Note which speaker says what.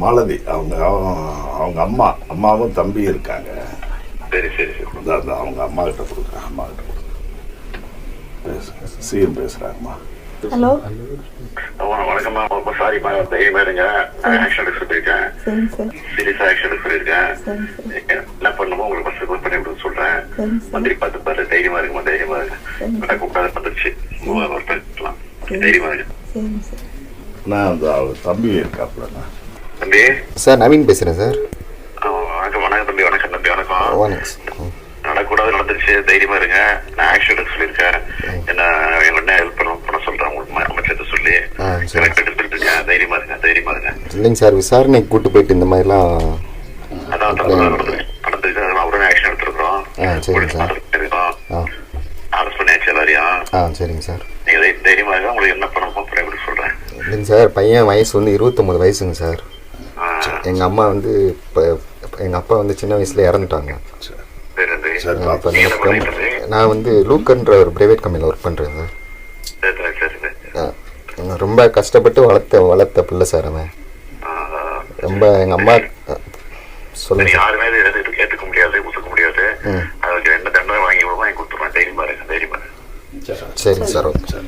Speaker 1: மாலதி அவங்க அவங்க- அம்மா அம்மாவும் தம்பி இருக்காங்க.
Speaker 2: சரி சரி சரி.
Speaker 1: அந்த அவங்க அம்மா கிட்ட கொடுக்குறேன் அம்மா கிட்ட கொடுக்குறேன். பேசுங்க சிஎம் பேசுகிறாங்கம்மா
Speaker 3: ஹலோ?
Speaker 2: வண- வணக்கம்மா ரொம்ப சாரிம்மா தைரியமா இருங்க. ஆக்ஷன் சொல்லியிருக்கேன் சீரியஸா ஆக்ஷன் சொல்லியிருக்கேன் என்ன பண்ணுமோ உங்களுக்கு ஃபர்ஸ்ட் கால் பண்ணி விட சொல்றேன். மந்திரி பார்த்து பாரு தைரியமா இருக்குமா தைரியமா இருக்கு கூப்பிடாத வந்துருச்சு. தைரியமா இருக்கு
Speaker 1: நான் அந்த அவங்க தம்பி இருக்காப்புலண்ணா.
Speaker 2: தம்பி?
Speaker 4: சார் நவீன் பேசுகிறேன் சார்.
Speaker 2: வணக்கம் வணக்கம் தம்பி வணக்கம் தம்பி வணக்கம்.
Speaker 4: வணக்கம்
Speaker 2: நடக்கூடாது நடந்துருச்சு. தைரியமா இருங்க. நான் ஆக்ஷன் எடுக்க சொல்லியிருக்கேன். என்ன என்ன ஹெல்ப் பண்ண பண்ண சொல்றேன் உங்களுக்கு அமைச்சர்கிட்ட சொல்லி. தைரியமா இருங்க தைரியமா இருங்க.
Speaker 4: இல்லைங்க சார் விசாரணைக்கு கூட்டு போயிட்டு இந்த மாதிரிலாம்
Speaker 2: அதான் நடந்துருக்கு அதெல்லாம் உடனே ஆக்ஷன் எடுத்துருக்கோம் அரெஸ்ட் பண்ணியாச்சு எல்லாரையும்.
Speaker 4: ஆ சரிங்க சார்.
Speaker 2: நீங்க தை- தைரியமா இருங்க. உங்களுக்கு என்ன பண்ணணுமோ அப்புறம் எப்படி சொல்றேன்.
Speaker 4: இல்லைங்க சார் பையன் வயசு வந்து இருபத்தொம்போது வயசுங்க சார். எங்கள் அம்மா வந்து இப்போ எங்கள் அப்பா வந்து சின்ன வயசில் இறந்துட்டாங்க.
Speaker 1: சரி
Speaker 2: சரி
Speaker 1: சரி
Speaker 2: தம்பி?
Speaker 4: நான் வந்து லூக்கன்ற ஒரு ப்ரைவேட் கம்பெனியில் ஒர்க் பண்ணுறேன் சார்.
Speaker 2: சரி சரி
Speaker 4: ரொம்ப கஷ்டப்பட்டு வளர்த்த வளர்த்த பிள்ளை சார் அவன். ரொம்ப எங்கள் அம்மா சொல்லுங்க சார்
Speaker 2: யாருமே கேட்டுக்க முடியாது ஒத்துக்க முடியாது. அதுக்கு என்ன தண்டனை வாங்கி வாங்கி கொடுத்துருவேன் தைரியமா இருங்க தைரியமா இருங்க.
Speaker 1: சரி
Speaker 4: சரிங்க சார் ஓகே.